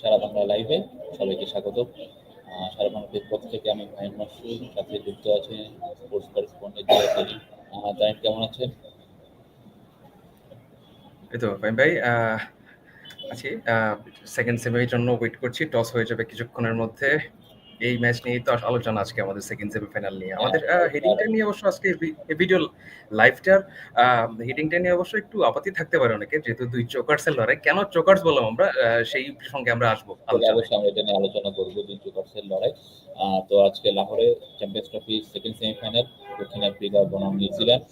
সারা বাংলা লাইভে সবাইকে স্বাগত। সারা বাংলাদেশ পক্ষ থেকে আমি ভাইন মাসুদ, সাথে যুক্ত আছে স্পোর্টস করেসপন্ডেন্ট কেমন আছে এই তো ভাই ভাই আছি। সেকেন্ড সেমির জন্য ওয়েট করছি। টস হয়ে যাবে কিছুক্ষণের মধ্যে। এই ম্যাচ নিয়ে তো আলোচনা আজকে আমাদের সেকেন্ড সেমিফাইনাল নিয়ে। আমাদের হেডিংটা নিয়ে অবশ্য আজকে ভিডিও লাইভটার হেডিংটা নিয়ে অবশ্য একটু আপত্তি থাকতে পারে অনেকে যেহেতু দুই চোকার্সের লড়াই। কেন চোকার্স বললাম আমরা? সেই প্রসঙ্গে আমরা আসব অবশ্যই আমরা এটা নিয়ে আলোচনা করব দুই চুকার্সের লড়াই। আহ, তো আজকে লাহোরে চ্যাম্পিয়ন্স ট্রফি সেকেন্ড সেমিফাইনাল দক্ষিণ আফ্রিকা বনাম নিউজিল্যান্ড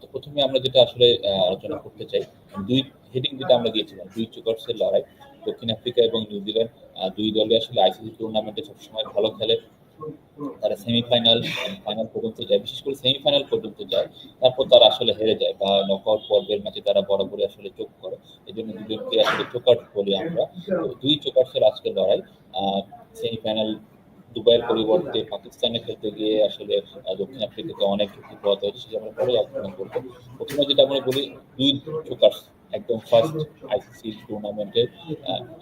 তো প্রথমে আমরা যেটা আসলে আলোচনা করতে চাই, দুই হেডিং যেটা আমরা দিয়েছিলাম, দুই চুকার্সের লড়াই, দক্ষিণ আফ্রিকা এবং নিউজিল্যান্ড দুই দলই আসলে আইসিসি টুর্নামেন্টে সবসময় ভালো খেলে। তারা সেমিফাইনাল ফাইনাল পর্যন্ত যায়। বিশেষ করে সেমিফাইনাল পর্যন্ত যায়, তারপর তারা আসলে হেরে যায় বা নকআউট পর্বের ম্যাচে তারা বরাবরই আসলে চোখ করে এই জন্য দুজনকে আসলে চোকার্স বলি আমরা। দুই চোকার্সের আজকে লড়াই সেমিফাইনাল দুবাইয়ের পরিবর্তে পাকিস্তানে খেলতে গিয়ে আসলে দক্ষিণ আফ্রিকাকে অনেক হয়েছে, সেটা আমরা পরে আলোচনা করব। প্রথমে যেটা আমরা বলি, দুই চোকার্স, একদম ফার্স্ট আইসিসি টুর্নামেন্টের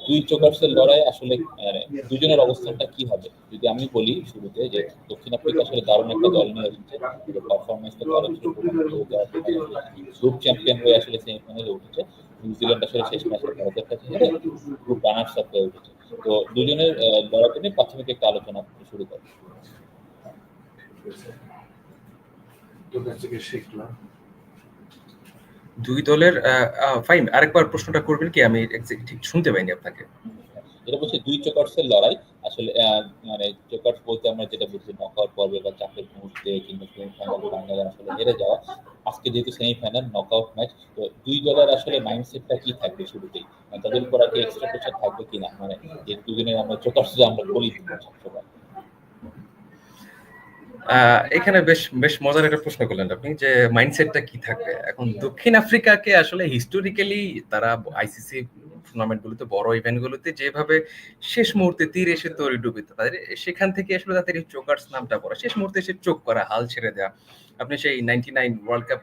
দুই চোকার্সের লড়াই আসলে মানে দুজনের অবস্থানটা কি হবে? যদি আমি বলি শুরুতে যে দক্ষিণ আফ্রিকা আসলে দারুণ একটা দল নিয়ে এসেছে পারফরমেন্সটা ভালো ছিল গ্রুপ চ্যাম্পিয়ন হয়ে আসলে সেমিফাইনালে উঠেছে, নিউজিল্যান্ড আসলে শেষ ম্যাচে ভারতের কাছে গ্রুপ রানার্স আপ হয়ে উঠেছে। তো দুজনের বরাতে নিয়ে প্রাথমিক একটা আলোচনা শুরু করি। শিখলাম দুই দলের ফাইন আরেকবার প্রশ্নটা করবেন কি? আমি ঠিক শুনতে পাইনি আপনাকে। এটা বলছে দুই চোকার্সের লড়াই। আসলে মানে চোকার্স বলতে আমরা যেটা বুঝি, নকআউট পর্বে বা চাপের মুহূর্তে কিংবা সেমিফাইনাল ফাইনালে আসলে হেরে যাওয়া। আজকে যেহেতু সেমিফাইনাল নকআউট ম্যাচ তো দুই দলের আসলে মাইন্ডসেটটা কি থাকবে শুরুতেই? মানে তাদের উপর আর কি এক্সট্রা প্রেশার থাকবে কিনা? মানে যে দুজনের আমরা চোকার্স আমরা বলি এখানে বেশ বেশ মজার একটা প্রশ্ন করলেন আপনি যে মাইন্ডসেটটা কি থাকবে? এখন দক্ষিণ আফ্রিকাকে আসলে হিস্টোরিক্যালি তারা আইসিসি টুর্নামেন্ট গুলোতে বড় ইভেন্ট গুলোতে যেভাবে শেষ মুহূর্তে তীর এসে তৈরি ডুবে তাদের সেখান থেকে আসলে তাদের এই চোকার্স নামটা পড়া। শেষ মুহূর্তে এসে চোখ করা, হাল ছেড়ে দেওয়া আপনি সেই ninety nine world cup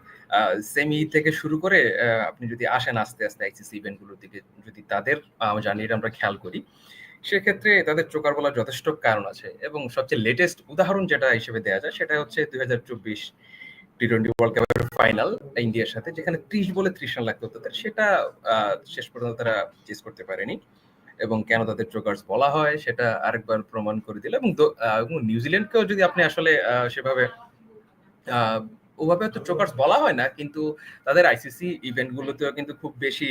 semi থেকে শুরু করে আপনি যদি আসেন আস্তে আস্তে আইসিসি ইভেন্টগুলোর দিকে, যদি তাদের জার্নিটা আমরা খেয়াল করি, সেক্ষেত্রে তাদের চোকার বলার যথেষ্ট কারণ আছে। এবং সবচেয়ে লেটেস্ট উদাহরণ যেটা হিসেবে দেওয়া যায়, সেটা হচ্ছে দুই হাজার চব্বিশ টি টোয়েন্টি ওয়ার্ল্ড কাপের ফাইনাল ইন্ডিয়ার সাথে, যেখানে ত্রিশ বলে ত্রিশ রান লাগতো তাদের, সেটা শেষ পর্যন্ত তারা চেস করতে পারেনি। এবং কেন তাদের চোকার্স বলা হয়, সেটা আরেকবার প্রমাণ করে দিল। এবং নিউজিল্যান্ডকেও যদি আপনি আসলে সেভাবে ওভাবে তো চোকার্স বলা হয় না কিন্তু তাদের আইসিসি ইভেন্ট গুলোতেও কিন্তু খুব বেশি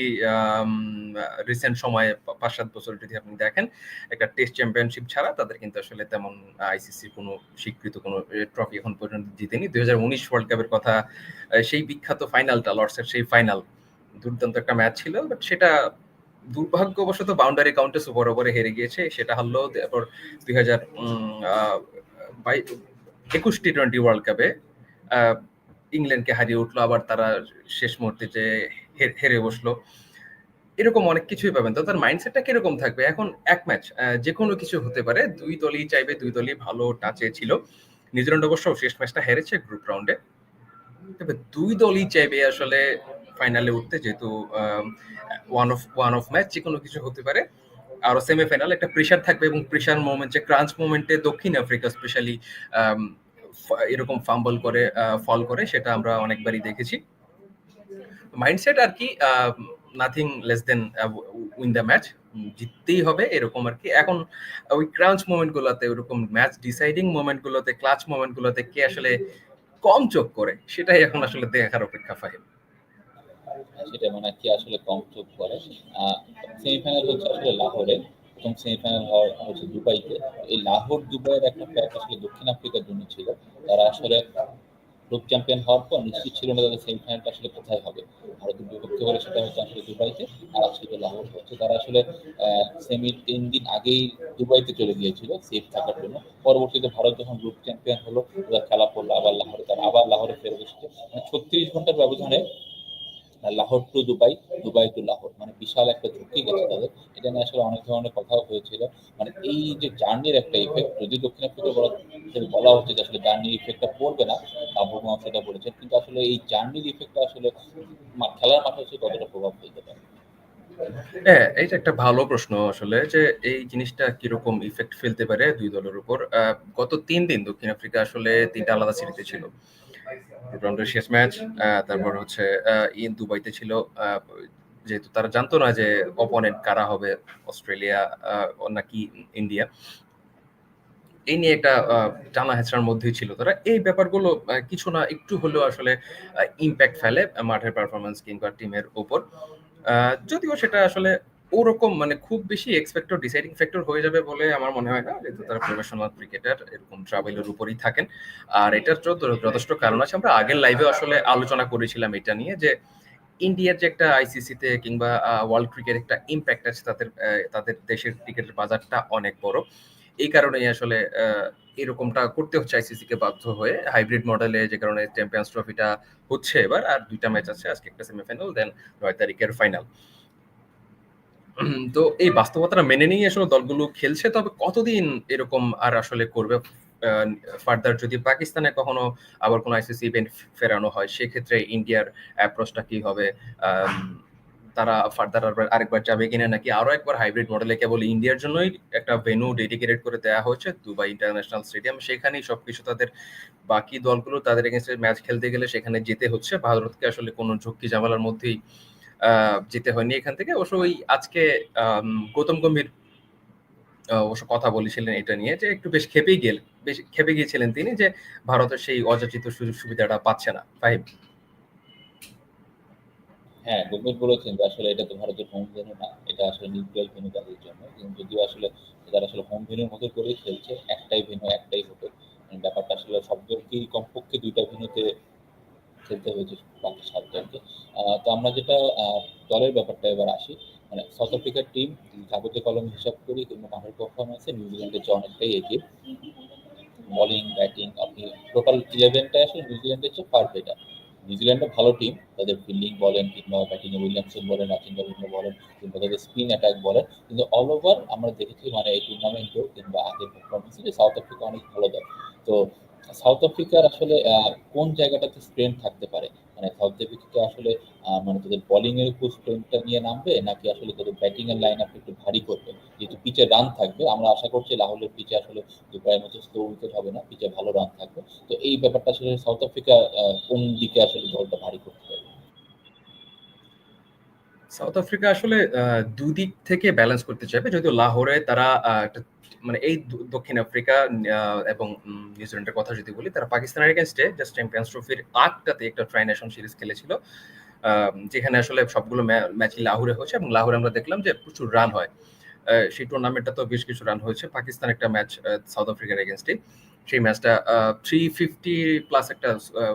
রিসেন্ট সময়ে পাঁচ সাত বছর যদি আপনি দেখেন একটা টেস্ট চ্যাম্পিয়নশিপ ছাড়া তাদের কিন্তু আসলে তেমন আইসিসি কোনো স্বীকৃত কোনো ট্রফি এখন পর্যন্ত জিতেনি। দুই হাজার উনিশ ওয়ার্ল্ড কাপের কথা সেই বিখ্যাত ফাইনালটা লর্ডসের সেই ফাইনাল দুর্দান্ত একটা ম্যাচ ছিল বাট সেটা দুর্ভাগ্যবশত বাউন্ডারি কাউন্টে সুপার ওভারে হেরে গিয়েছে সেটা হারলো তারপর দুই হাজার একুশ টি টোয়েন্টি ওয়ার্ল্ড কাপে ইংল্যান্ডকে হারিয়ে উঠল, আবার তারা শেষ মুহূর্তে যে হেরে বসল। এরকম অনেক কিছুই পাবেন। তো তার মাইন্ডসেটটা কীরকম থাকবে? এখন এক ম্যাচ যে কোনো কিছু হতে পারে, দুই দলই চাইবে, দুই দলই ভালো টাচে ছিল। নিউজিল্যান্ড অবশ্য শেষ ম্যাচটা হেরেছে গ্রুপ রাউন্ডে তবে দুই দলই চাইবে আসলে ফাইনালে উঠতে, যেহেতু one off one off match যে কোনো কিছু হতে পারে। আরও সেমিফাইনাল একটা প্রেশার থাকবে এবং প্রেশার মোমেন্ট যে ক্রাঞ্চ মোমেন্টে দক্ষিণ আফ্রিকা স্পেশালি এরকম ফাম্বল করে ফল করে সেটা আমরা অনেকবারই দেখেছি। মাইন্ডসেট আর কি nothing less than win the match জিততেই হবে এরকম আর কি। এখন ওই ক্রাঞ্চ মোমেন্টগুলোতে ওরকম ম্যাচ ডিসাইডিং মোমেন্ট গুলোতে ক্লাচ মোমেন্ট গুলোতে কে আসলে কম চোখ করে সেটাই এখন আসলে দেখার অপেক্ষা ফাহিম। আহ, সেটা মানে কি আসলে কম চোখ করে সেমিফাইনাল হচ্ছে আসলে লাহোরে। প্রথম সেমিফাইনাল হওয়ার হচ্ছে দুবাইতে। এই লাহোর, দুবাইয়ের একটা প্যাচ আসলে দক্ষিণ আফ্রিকার জন্য ছিল। তারা আসলে গ্রুপ চ্যাম্পিয়ন হওয়ার পর নিশ্চিত ছিল না তাদের সেমিফাইনালটা আসলে কোথায় হবে। ভারতের বিপক্ষে হলে সেটা হচ্ছে আসলে দুবাইতে, আর আজকে তো লাহোর হচ্ছে। তারা আসলে সেমি তিন দিন আগেই দুবাইতে চলে গিয়েছিল সেফ থাকার জন্য। পরবর্তীতে ভারত যখন গ্রুপ চ্যাম্পিয়ন হলো, ওরা খেলা পড়ল আবার লাহোরে তারা, আবার লাহোরে ফেরত এসেছে। মানে ছত্রিশ ঘণ্টার ব্যবধানে Lahore to Dubai Dubai to Lahore. মানে বিশাল একটা ঝুঁকি গেছে তাদের। এটা আসলে অনেক ধরনের কথাও হয়েছিল মানে এই যে জার্নির একটা ইফেক্ট যদি দক্ষিণ আফ্রিকা বলা বলা হচ্ছে যে আসলে জার্নির ইফেক্টটা পড়বে না আবহাওয়া সেটা বলেছেন কিন্তু আসলে এই জার্নির ইফেক্টটা আসলে খেলার মাঠে হচ্ছে কতটা প্রভাব ফেলতে পারে হ্যাঁ, একটা ভালো প্রশ্ন আসলে যে এই জিনিসটা কীরকম ইফেক্ট ফেলতে পারে দুই দলের উপর। গত ৩ দিন দক্ষিণ আফ্রিকা আসলে ৩ টা আলাদা সিরিজে ছিল। শেষ ম্যাচ, তারপর হচ্ছে দুবাইতে ছিল। যেহেতু তারা জানতো না যে অপোনেন্ট কারা হবে, অস্ট্রেলিয়া নাকি ইন্ডিয়া। এই নিয়ে একটা টানা হেঁচড়ার মধ্যেই ছিল তারা। এই ব্যাপারগুলো কিছু না, একটু হলেও আসলে ইমপ্যাক্ট ফেলে মাঠের পারফরমেন্স কিংবা টিমের ওপর যদিও সেটা আসলে ওরকম মানে খুব বেশি এক্সপেক্টর ডিসাইডিং ফ্যাক্টর হয়ে যাবে বলে আমার মনে হয় না। যেহেতু তারা প্রফেশনাল ক্রিকেটার এরকম ট্রাভেলের উপরেই থাকেন। আর এটার যথেষ্ট কারণ আছে, আমরা আগের লাইভে আসলে আলোচনা করেছিলাম এটা নিয়ে যে ইন্ডিয়ার যে একটা আইসিসিতে কিংবা ওয়ার্ল্ড ক্রিকেট একটা ইমপ্যাক্ট আছে তাদের তাদের দেশের ক্রিকেটের বাজারটা অনেক বড়। এই কারণেই আসলে এরকমটা করতে হচ্ছে আইসিসি কে বাধ্য হয়ে। হাইব্রিড মডেলে যে কারণে চ্যাম্পিয়ন্স ট্রফিটা হচ্ছে এবার। আর দুইটা ম্যাচ আছে। আজকে একটা সেমিফাইনাল দেন ৯ তারিখের ফাইনাল। তো এই বাস্তবতাটা মেনে নিয়েই আসলে দলগুলো খেলছে। তবে কতদিন এরকম আর আসলে করবে ফার্দার যদি পাকিস্তানে কখনো আবার কোনো আইসিসি ইভেন্ট ফেরানো হয়, সেক্ষেত্রে ইন্ডিয়ার অ্যাপ্রোচটা কি হবে? তারা ফার্দার আরেকবার যাবে কিনা নাকি আরও একবার হাইব্রিড মডেলে কেবল ইন্ডিয়ার জন্যই একটা ভেন্যু ডেডিকেটেড করে দেওয়া হয়েছে, দুবাই ইন্টারন্যাশনাল স্টেডিয়াম। সেখানেই সবকিছু তাদের বাকি দলগুলো তাদের এগেইনস্ট এ ম্যাচ খেলতে গেলে সেখানে যেতে হচ্ছে। ভারতকে আসলে কোনো ঝক্কি ঝামেলার মধ্যেই যেতে হয়নি এখান থেকে। অবশ্য ওই আজকে গৌতম গম্ভীর অবশ্য কথা বলেছিলেন এটা নিয়ে যে একটু বেশ ক্ষেপেই গেল বেশ ক্ষেপে গিয়েছিলেন তিনি যে ভারতের সেই অযাচিত সুযোগ সুবিধাটা পাচ্ছে না। ফাহিম? হ্যাঁ, গম্ভীর বলেছেন যে আসলে এটা তো ভারতের হোম ভেন্যু না। এটা আসলে নিউট্রাল ভেন্যু তাদের জন্য। কিন্তু যদিও আসলে তারা আসলে হোম ভেন্যুর মতো করেই খেলছে। একটাই ভেন্যু, একটাই হোটেল। মানে ব্যাপারটা আসলে সব কমপক্ষে ২ টা ভেন্যুতে খেলতে হয়েছে বাকি ৭ দলকে। তো আমরা যেটা দলের ব্যাপারটা এবার আসি। মানে সাউথ আফ্রিকার টিম কাগজে কলম হিসাব করি কিংবা মাঠের পারফরম্যান্সে নিউজিল্যান্ডের চেয়ে অনেকটাই এগিয়ে। বোলিং, ব্যাটিং আপনি টোটাল ইলেভেনটা আসলে নিউজিল্যান্ডের চেয়ে ফার বেটার। নিউজিল্যান্ডও ভালো টিম। তাদের ফিল্ডিং বলেন কিংবা ব্যাটিং এ উইলিয়ামসন বলেন, রাচিন রবীন্দ্র বলেন কিংবা তাদের স্পিন অ্যাটাক বলেন। কিন্তু অল ওভার আমরা দেখেছি মানে এই টুর্নামেন্টেও কিংবা আগের পারফরম্যান্সে যে সাউথ আফ্রিকা অনেক ভালো দল। তো সাউথ আফ্রিকার আসলে কোন জায়গাটাতে স্ট্রেংথ থাকতে পারে? মানে সাউথ আফ্রিকা আসলে মানে তাদের বোলিং এর উপর স্ট্রেংথটা নিয়ে নামবে, নাকি আসলে তাদের ব্যাটিং এর লাইন আপ একটু ভারী করবে? যেহেতু পিচে রান থাকবে। আমরা আশা করছি লাহোরের পিচে আসলে দুবাইয়ের মতো স্লো উইকেট হবে না। পিচে ভালো রান থাকবে। তো এই ব্যাপারটা আসলে সাউথ আফ্রিকা কোন দিকে আসলে দলটা ভারী করতে পারবে? সাউথ আফ্রিকা আসলে দুদিক থেকে ব্যালেন্স করতে চাইবে। যদিও লাহোরে তারা একটা মানে এই দক্ষিণ আফ্রিকা এবং নিউজিল্যান্ডের কথা যদি বলি, তারা পাকিস্তানের এগেইনস্ট এ জাস্ট চ্যাম্পিয়ন্স ট্রফির আগটাতে একটা ট্রাই নেশন সিরিজ খেলেছিল। যেখানে আসলে সবগুলো ম্যাচই লাহোরে হয়েছে এবং লাহোরে আমরা দেখলাম যে প্রচুর রান হয়। সেই টুর্নামেন্টটা তো বেশ কিছু রান হয়েছে। পাকিস্তান একটা ম্যাচ সাউথ আফ্রিকার এগেইনস্ট এ। সেই ম্যাচটা থ্রি ফিফটি প্লাস একটা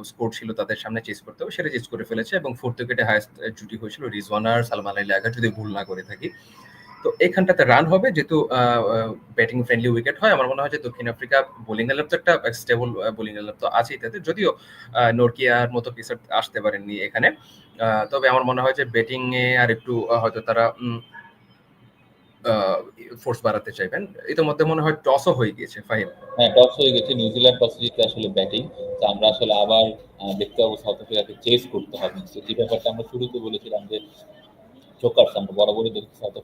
স্কোর ছিল তাদের সামনে চেস করতে হবে। সেটা চেস করে ফেলেছে এবং 4th উইকেটে হাইয়েস্ট জুটি হয়েছিল রিজওয়ানার সালমান আলী আগা যদি ভুল না করে থাকি। তো এখানটাতে রান হবে যেহেতু ব্যাটিং ফ্রেন্ডলি উইকেট হয়। আমার মনে হয় যে দক্ষিণ আফ্রিকা বোলিং আপ তো একটা স্টেবল বোলিং আপ তো আছেই তাদের। যদিও নরকিয়ার মতো পেসার আসতে পারেননি এখানে। তবে আমার মনে হয় যে ব্যাটিং এ আরেকটু হয়তো তারা ফোর্স বাড়াতে চাইবেন। ইতিমধ্যে মনে হয় টসও হয়ে গিয়েছে ফাহিম। হ্যাঁ, টস হয়ে গেছে। নিউজিল্যান্ড টসে জিতে আসলে ব্যাটিং। তো আমরা আসলে আবার দেখতে পাবো সাউথ আফ্রিকাকে চেস করতে হবে। যে ব্যাপারটা আমরা শুরুতে বলেছিলাম যে জোকার্স আমরা বরাবরই দেখি সাউথ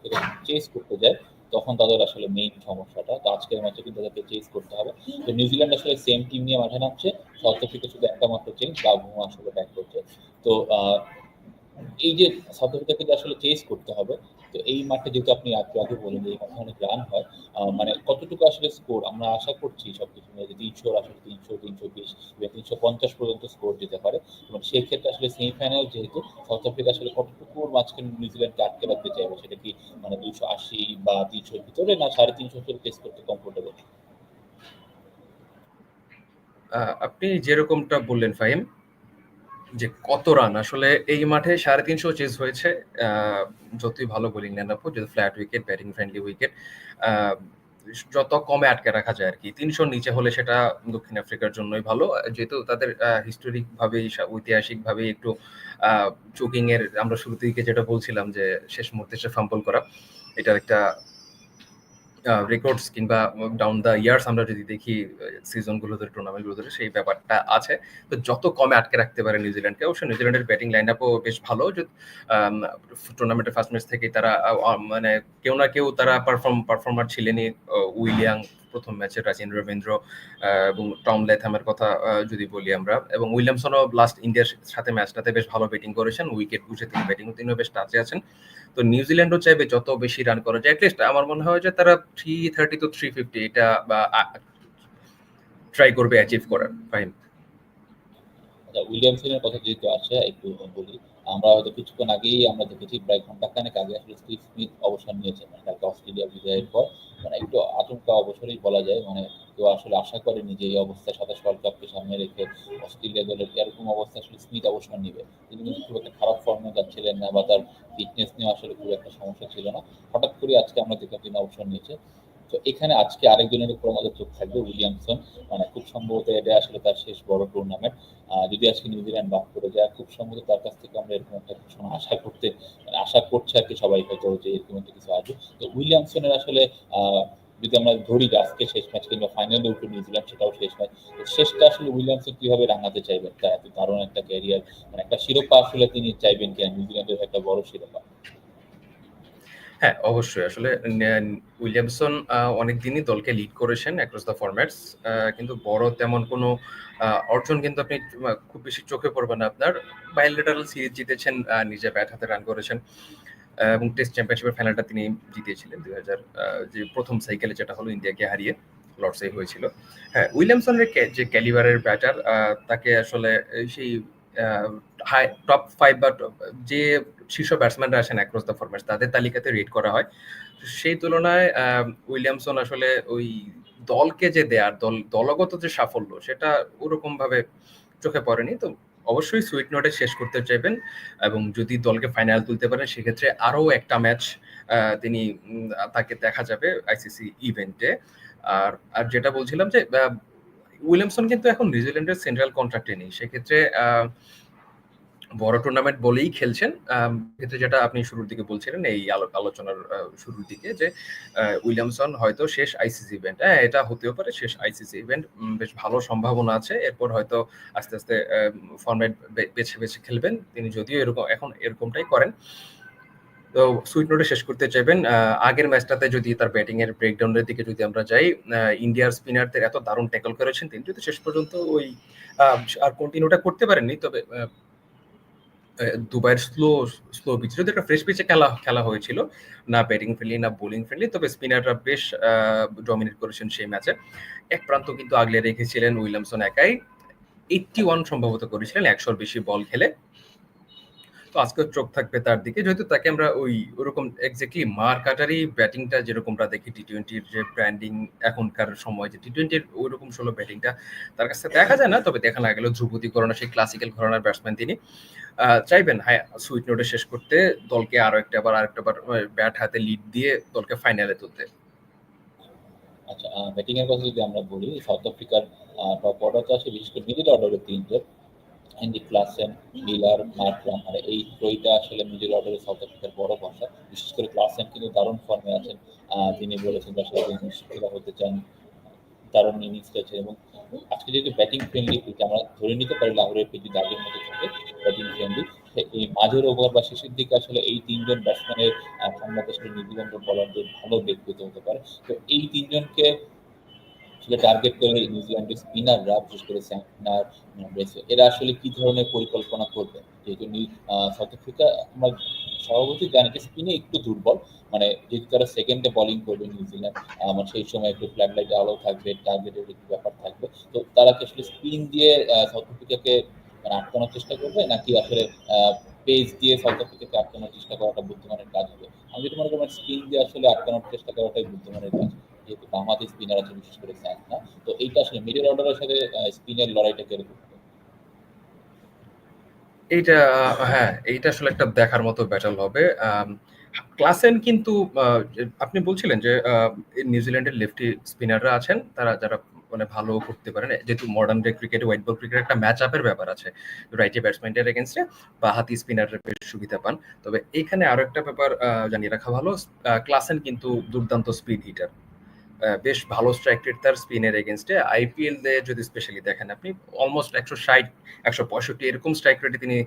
চেস করতে যায়। তখন তাদের আসলে মেইন সমস্যাটা। তো আজকের ম্যাচে কিন্তু তাদেরকে চেস করতে হবে। তো নিউজিল্যান্ড আসলে সেম টিম নিয়ে মাঠে নামছে। সাউথ শুধু একটা মাত্র চেঞ্জ বাবুমো আসলে ব্যাক করছে। তো এই যে আফ্রিকাকে যে আসলে চেস করতে হবে। তো এই মাঠে যেহেতু আপনি একটু আগে বলেন যে মাঠে অনেক রান হয়। মানে কতটুকু আসলে স্কোর আমরা আশা করছি সবকিছু মিলে যে ৩০০ র আসলে ৩০০, ৩২০ বা ৩৫০ পর্যন্ত স্কোর যেতে পারে। এবং সেই ক্ষেত্রে আসলে সেমিফাইনাল যেহেতু সাউথ আফ্রিকা আসলে কতটুকুর মাঝখানে নিউজিল্যান্ডকে আটকে রাখতে চাইবে? সেটা কি মানে ২৮০ বা তিনশোর ভিতরে না ৩৫০ আসলে পেস করতে কমফোর্টেবল? আপনি যেরকমটা বললেন ফাহিম যে কত রান আসলে এই মাঠে ৩৫০ চেস হয়েছে। যতই ভালো বোলিং লাইন আপ যদি flat wicket, batting friendly wicket যত কমে আটকে রাখা যায় আরকি। ৩০০ র নিচে হলে সেটা দক্ষিণ আফ্রিকার জন্যই ভালো। যেহেতু তাদের হিস্টোরিক ভাবেই ঐতিহাসিকভাবেই একটু আ চোকিং এর আমরা শুরুর দিকে যেটা বলছিলাম যে শেষ মুহূর্তে সে ফাম্বল করা। এটার একটা রেকর্ডস কিংবা ডাউন দ্য ইয়ার্স আমরা যদি দেখি সিজনগুলো ধরে টুর্নামেন্টগুলো ধরে, সেই ব্যাপারটা আছে। তো যত কমে আটকে রাখতে পারে নিউজিল্যান্ডকে, অবশ্য নিউজিল্যান্ডের ব্যাটিং লাইন আপও বেশ ভালো। টুর্নামেন্টের ফার্স্ট ম্যাচ থেকেই তারা মানে কেউ না কেউ তারা পারফর্ম পারফর্মার ছিলেনই উইলিয়াং প্রথম ম্যাচে রাচিন রবীন্দ্র এবং টম লেথামের কথা যদি বলি আমরা। এবং উইলিয়ামসনও লাস্ট ইন্ডিয়ার সাথে ম্যাচটাতে বেশ ভালো ব্যাটিং করেছেন। উইকেট বুঝে তিনি ব্যাটিং তিনিও বেশ টাচে আছেন। তো নিউজিল্যান্ডও চাইবে যত বেশি রান করা যায়। অ্যাটলিস্ট আমার মনে হয় যে তারা three thirty two three fifty এটা, বা ট্রাই করবে অ্যাচিভ করার। ফাইন আচ্ছা উইলিয়ামসনের কথা যেহেতু আসে একটু বলি। আমরা হয়তো কিছুক্ষণ আগেই আমরা দেখেছি প্রায় ঘণ্টা খানেক আগে আসলে স্টিভ স্মিথ অবসর নিয়েছেন মানে কালকে অস্ট্রেলিয়া বিজয়ের পর। মানে একটু আচমকা অবসরই বলা যায় মানে কেউ আসলে আশা করেনি যে এই অবস্থায় সাতাশ ওয়ার্ল্ড কাপকে সামনে রেখে অস্ট্রেলিয়া দলের এরকম অবস্থা আসলে স্মিথ অবসর নিবে। তিনি কিন্তু খুব একটা খারাপ ফর্মে যাচ্ছিলেন না বা তার ফিটনেস নিয়ে আসলে খুব একটা সমস্যা ছিল না। হঠাৎ করে আজকে আমরা দেখলাম তিনি অবসর নিয়েছে তো এখানে আজকে আরেকজনের উপর আমাদের চোখ থাকবে, উইলিয়ামসন। মানে খুব সম্ভবত এটা আসলে তার শেষ বড় টুর্নামেন্ট যদি আজকে নিউজিল্যান্ড বাদ করে যায়, খুব সম্ভবত তার কাছ থেকে আমরা এরকম একটা ঘোষণা আশা করতে মানে আশা করছে আর কি সবাই হয়তো যে এরকম একটা কিছু আসবে তো উইলিয়ামসনের আসলে যদি আমরা ধরি আজকে শেষ ম্যাচ কিংবা ফাইনালে উঠে নিউজিল্যান্ড, সেটাও শেষ ম্যাচ তো শেষটা আসলে উইলিয়ামসন কীভাবে রাঙাতে চাইবেন? তার এত দারুণ একটা ক্যারিয়ার মানে একটা শিরোপা আসলে তিনি চাইবেন কিনা নিউজিল্যান্ডের একটা বড় শিরোপা। হ্যাঁ অবশ্যই। আসলে উইলিয়ামসন অনেক দিনই দলকে লিড করেছেন অ্যাক্রস দ্য ফরম্যাটস কিন্তু বড় তেমন কোনো অর্জন কিন্তু আপনি খুব বেশি চোখে পড়বে না আপনার। বাইলেটারাল সিরিজ জিতেছেন নিজে ব্যাট হাতে রান করেছেন। এবং টেস্ট চ্যাম্পিয়নশিপের ফাইনালটা তিনি জিতিয়েছিলেন দুই হাজার যে প্রথম সাইকেলে যেটা হলো ইন্ডিয়াকে হারিয়ে লর্ডসে হয়েছিল। হ্যাঁ উইলিয়ামসনের যে ক্যালিবারের ব্যাটার তাকে আসলে সেই হাই টপ ফাইভ বা যে শীর্ষ ব্যাটসম্যানরা আসেন অ্যাক্রস দ্য ফরম্যাট তাদের তালিকাতে রেট করা হয়। সেই তুলনায় উইলিয়ামসন আসলে ওই দলকে যে দেয়ার, দল, দলগত যে সাফল্য, সেটা ওরকম ভাবে চোখে পড়েনি। তো অবশ্যই সুইট নোটে শেষ করতে চাইবেন এবং যদি দলকে ফাইনাল তুলতে পারেন, সেক্ষেত্রে আরও একটা ম্যাচ তিনি তাকে দেখা যাবে আইসিসি ইভেন্টে আর আর যেটা বলছিলাম যে উইলিয়ামসন কিন্তু এখন নিউজিল্যান্ডের সেন্ট্রাল কন্ট্রাক্টে নেই। সেক্ষেত্রে বড় টুর্নামেন্ট বলেই খেলছেন। ক্ষেত্রে যেটা আপনি শুরুর দিকে বলছিলেন, এই আলো- আলোচনার শুরুর দিকে যে উইলিয়ামসন হয়তো শেষ আইসিসি ইভেন্ট হ্যাঁ এটা হতেও পারে, শেষ আইসিসি ইভেন্ট বেশ ভালো সম্ভাবনা আছে। এরপর হয়তো আস্তে আস্তে ফরম্যাট বেছে বেছে খেলবেন। তিনি যদিও এরকম এখন এরকমটাই করেন। তো সুইট নোটে শেষ করতে চাইবেন আগের ম্যাচটাতে যদি তার ব্যাটিং এর ব্রেকডাউনের দিকে যদি আমরা যাই ইন্ডিয়ার স্পিনারদের এত দারুণ ট্যাকল করেছেন তিনি যদি শেষ পর্যন্ত ওই আর কন্টিনিউটা করতে পারেননি, তবে দুবাইয়ের স্লো স্লো পিচ যদি একটা ফ্রেশ পিচে খেলা খেলা হয়েছিল, না ব্যাটিং ফ্রেন্ডলি না বোলিং ফ্রেন্ডলি তবে স্পিনাররা বেশ ডমিনেট করেছেন সেই ম্যাচে এক প্রান্ত কিন্তু আগলে রেখেছিলেন উইলিয়ামসন একাই এইটটি ওয়ান সম্ভবত করেছিলেন, একশোর বেশি বল খেলে। তো আজকে চোখ থাকবে তার দিকে। যেহেতু তাকে আমরা ওই ওরকম এক্স্যাক্টলি মার কাটারই ব্যাটিংটা যেরকমটা দেখি টি টোয়েন্টির যে ব্র্যান্ডিং এখনকার সময়, যে টি টোয়েন্টির ওইরকম ষোলো ব্যাটিংটা তার কাছে দেখা যায় না, তবে দেখা না গেল ধ্রুপদী করোনা সেই ক্লাসিক্যাল ঘরানার ব্যাটসম্যান তিনি। চাইবেন হ্যাঁ সুইট নোটে শেষ করতে দলকে আরও একটা বার, আরেকটা বার ব্যাট হাতে লিড দিয়ে দলকে ফাইনালে তুলতে। আচ্ছা ব্যাটিং এর কথা যদি আমরা বলি সাউথ আফ্রিকার টপ অর্ডার আছে, বিশেষ করে মিডিল অর্ডারের তিনজন। হেনরি ক্লাসেন মিলার মার্করাম মানে এই ত্রয়ীটা আসলে মিডিল অর্ডারে সাউথ আফ্রিকার বড় ভাষা। বিশেষ করে ক্লাসেন কিন্তু দারুণ ফর্মে আছেন। তিনি বলেছেন আসলে তিনি হতে চান, দারুণ ইনিংস খেলেছেন এবং আজকে যেহেতু ব্যাটিং ফ্রেন্ডলি পিচ আমরা ধরে নিতে পারি লাহোরের পিচ আগের মতো থাকে ব্যাটিং ফ্রেন্ডলি এই মাঝের ওভার বা শেষের দিকে আসলে এই তিনজন ব্যাটসম্যানের আসলে নিউজিল্যান্ডের বলারদের ভালো ব্যক্তিগত হতে পারে। তো এই তিনজনকে আসলে টার্গেট করে নিউজিল্যান্ডের স্পিনাররা বিশেষ করে স্যান্টনার এরা আসলে কি ধরনের পরিকল্পনা করবে? যেহেতু সাউথ আফ্রিকা আমরা স্বভাবতই জানি যে স্পিনে একটু দুর্বল। মানে যেহেতু তারা সেকেন্ডে বোলিং করবে নিউজিল্যান্ড মানে সেই সময় একটু ফ্ল্যাট লাইট আলো থাকবে টার্গেটের একটু ব্যাপার থাকবে। তো তারা কি আসলে স্পিন দিয়ে সাউথ আফ্রিকাকে মানে আটকানোর চেষ্টা করবে? নাকি আসলে পেজ দিয়ে সাউথ আফ্রিকাকে আটকানোর চেষ্টা করাটা বুদ্ধিমানের কাজ হবে? আমি যেটা মনে করি স্পিন দিয়ে আসলে আটকানোর চেষ্টা করাটাই বুদ্ধিমানের কাজ। যেহেতু বামহাতি স্পিনার আছে, বিশেষ করে স্যান্ট না তো এইটা আসলে মিডল অর্ডারের সাথে স্পিনের লড়াইটা কীরকম? এইটা হ্যাঁ এইটা আসলে একটা দেখার মতো ব্যাটল হবে। ক্লাসেন কিন্তু আপনি বলছিলেন যে নিউজিল্যান্ডের লেফটি স্পিনাররা আছেন, তারা, যারা মানে ভালো করতে পারেন। যেহেতু modern day cricket white ball cricket একটা ম্যাচ আপের ব্যাপার আছে রাইটে ব্যাটসম্যানের এগেনস্টে বা হাতি স্পিনাররা বেশ সুবিধা পান। তবে এইখানে আরও একটা ব্যাপার জানিয়ে রাখা ভালো ক্লাসেন কিন্তু দুর্দান্ত স্পিড হিটার বেশ ভালো স্ট্রাইক রেট তার স্পিনের এগেনস্টে আইপিএল যদি স্পেশালি দেখেন আপনি অলমোস্ট একশো ষাট, একশো পঁয়ষট্টি এরকম স্ট্রাইক রেটে তিনি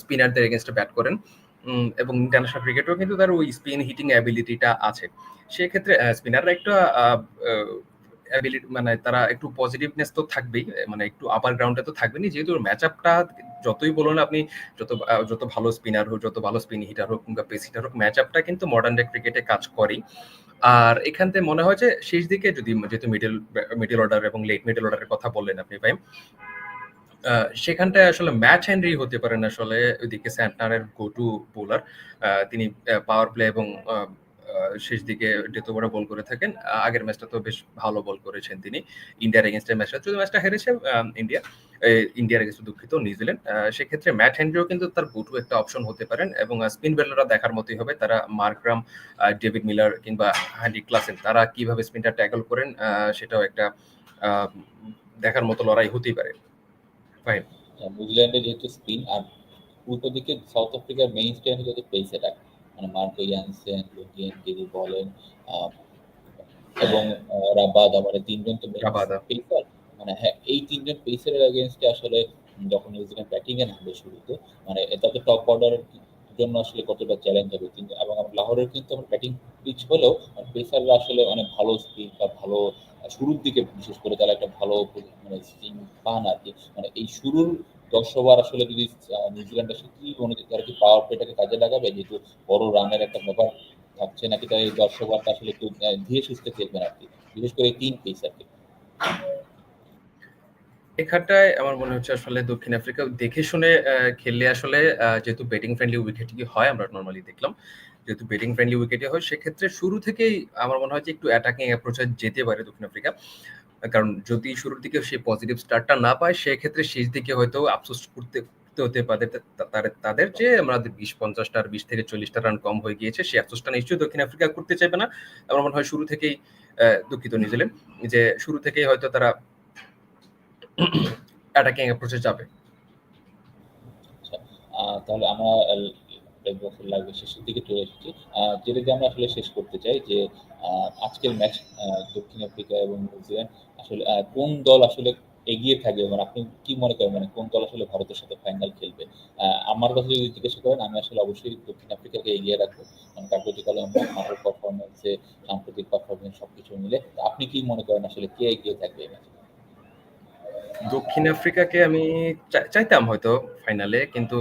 স্পিনারদের এগেনস্টে ব্যাট করেন। এবং ইন্টারন্যাশনাল ক্রিকেটেও কিন্তু তার ওই স্পিন হিটিং অ্যাবিলিটিটা আছে। সেক্ষেত্রে স্পিনাররা একটু মানে তারা একটু পজিটিভনেস তো থাকবেই মানে একটু আপার গ্রাউন্ডে তো থাকবেনই। যেহেতু ম্যাচ আপটা যতই বলুন আপনি, যত যত ভালো স্পিনার হোক, যত ভালো স্পিন হিটার হোক কিংবা পেস হিটার হোক ম্যাচ আপটা কিন্তু মডার্ন ডে ক্রিকেটে কাজ করেই। আর এখান থেকে মনে হয় যে শেষ দিকে যদি, যেহেতু মিডল মিডল অর্ডার এবং লেট মিডল অর্ডারের কথা বললেন আপনি ভাই সেখানটায় আসলে ম্যাচ হ্যান্ড্রি হতে পারেন আসলে ওইদিকে স্যান্টনারের গো টু বোলার তিনি পাওয়ার প্লে এবং শেষ দিকে ডেতো বড় বল করে থাকেন। আগের ম্যাচটা তো বেশ ভালো বল করেছেন তিনি। ইন্ডিয়ার এগেনস্টের ম্যাচটা। যদি ম্যাচটা হেরেছে ইন্ডিয়া ইন্ডিয়ার এগেনস্টে দুঃখিত, নিউজিল্যান্ড। সেক্ষেত্রে ম্যাট হ্যান্ড্রিও কিন্তু তার গো টু একটা অপশন হতে পারেন এবং স্পিন বোলাররা দেখার মতোই হবে। তারা মার্করাম ডেভিড মিলার কিংবা হ্যান্ডি ক্লাসেন, তারা কীভাবে স্পিনটা ট্যাকল করেন সেটাও একটা দেখার মতো লড়াই হতেই পারে। ফাইন নিউজিল্যান্ডে যেহেতু স্পিন, আর উল্টো দিকে সাউথ আফ্রিকার মেইন স্ট্যান্ড হচ্ছে পেস অ্যাটাক মানে মার্কো ইয়ানসেন লুটিয়েন গেরি বলেন এবং রাবাদা মানে তিনজন তো রাবাদা। পেসার মানে হ্যাঁ এই তিনজন পেসারের এগেনস্টে আসলে যখন নিউজিল্যান্ড ব্যাটিং এ নামবে শুরুতে মানে এটা তো টপ অর্ডারের জন্য আসলে কতটা চ্যালেঞ্জ হবে কিন্তু এবং আমার লাহোরের কিন্তু আমার ব্যাটিং পিচ হলেও পেসাররা আসলে অনেক ভালো স্পিন বা ভালো শুরুর দিকে বিশেষ করে তারা একটা ভালো মানে স্পিন পান আর কি মানে এই শুরুর দশ ওভার আসলে যদি নিউজিল্যান্ড আসলে কি মনে তারা কি পাওয়ার প্লেটাকে কাজে লাগাবে? যেহেতু বড় রানের একটা ব্যাপার থাকছে নাকি তারা এই দশ ওভারটা আসলে একটু ধীরে সুস্থে খেলবেন আর কি। বিশেষ করে তিন পেসারকে এখানটায় আমার মনে হচ্ছে আসলে দক্ষিণ আফ্রিকা দেখে শুনে খেললে আসলে যেহেতু ব্যাটিং ফ্রেন্ডলি উইকেটই হয়, আমরা নর্মালি দেখলাম, যেহেতু ব্যাটিং ফ্রেন্ডলি উইকেটে হয়, সেক্ষেত্রে শুরু থেকেই আমার মনে হয় যে একটু অ্যাটাকিং অ্যাপ্রোচে যেতে পারে দক্ষিণ আফ্রিকা। কারণ যদি শুরুর দিকে সে পজিটিভ স্টার্টটা না পায় সেক্ষেত্রে শেষ দিকে হয়তো আফসোস করতে করতে হতে পারে তাদের- তাদের যে আমাদের বিশ পঞ্চাশটা বিশ থেকে চল্লিশটা রান কম হয়ে গিয়েছে সেই আফসোসটা নিশ্চয়ই দক্ষিণ আফ্রিকা করতে চাইবে না। আমার মনে হয় শুরু থেকেই দুঃখিত নিউজিল্যান্ড যে শুরু থেকেই হয়তো তারা অ্যাটাকিং অ্যাপ্রোচে যাবে। আচ্ছা, আহ, তাহলে আমরা লাইভে শেষের দিকে চলে এসেছি। যেটা আমরা আসলে শেষ করতে চাই যে আজকের ম্যাচ দক্ষিণ আফ্রিকা এবং নিউজিল্যান্ড আসলে কোন দল আসলে এগিয়ে থাকবে মানে আপনি কি মনে করেন মানে কোন দল আসলে ভারতের সাথে ফাইনাল খেলবে? আমার কথা যদি জিজ্ঞাসা করেন, আমি আসলে অবশ্যই দক্ষিণ আফ্রিকাকে এগিয়ে রাখব। কারণ কার্যকলাপ মাঠের পারফরমেন্সে সাম্প্রতিক পারফরমেন্স সবকিছু মিলে আপনি কি মনে করেন আসলে কে এগিয়ে থাকবে এই ম্যাচে দক্ষিণ আফ্রিকাকে আমি চাইতাম হয়তো ফাইনালে কিন্তু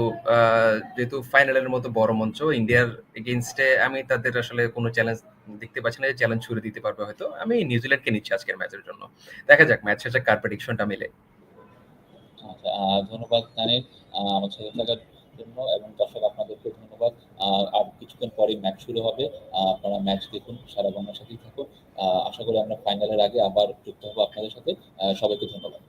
যেহেতু ফাইনালের মতো বড় মঞ্চ ইন্ডিয়ার এগেনস্টে আমি তাদের আসলে কোনো চ্যালেঞ্জ দেখতে পাচ্ছি না, যে চ্যালেঞ্জ ছুড়ে দিতে পারবে হয়তো। আমি নিউজিল্যান্ডকে নিচ্ছি আজকের ম্যাচের জন্য। দেখা যাক ম্যাচ শেষে কার প্রেডিকশনটা মিলে। আচ্ছা ধন্যবাদ তানির আমার সাথে থাকার জন্য, এবং দর্শক আপনাদেরকে ধন্যবাদ। আর কিছুক্ষণ পরেই ম্যাচ শুরু হবে। আপনারা ম্যাচ দেখুন, সারা বাংলার সাথেই থাকুন। আশা করি আমরা ফাইনালের আগে আবার যুক্ত হব আপনাদের সাথে। সবাইকে ধন্যবাদ।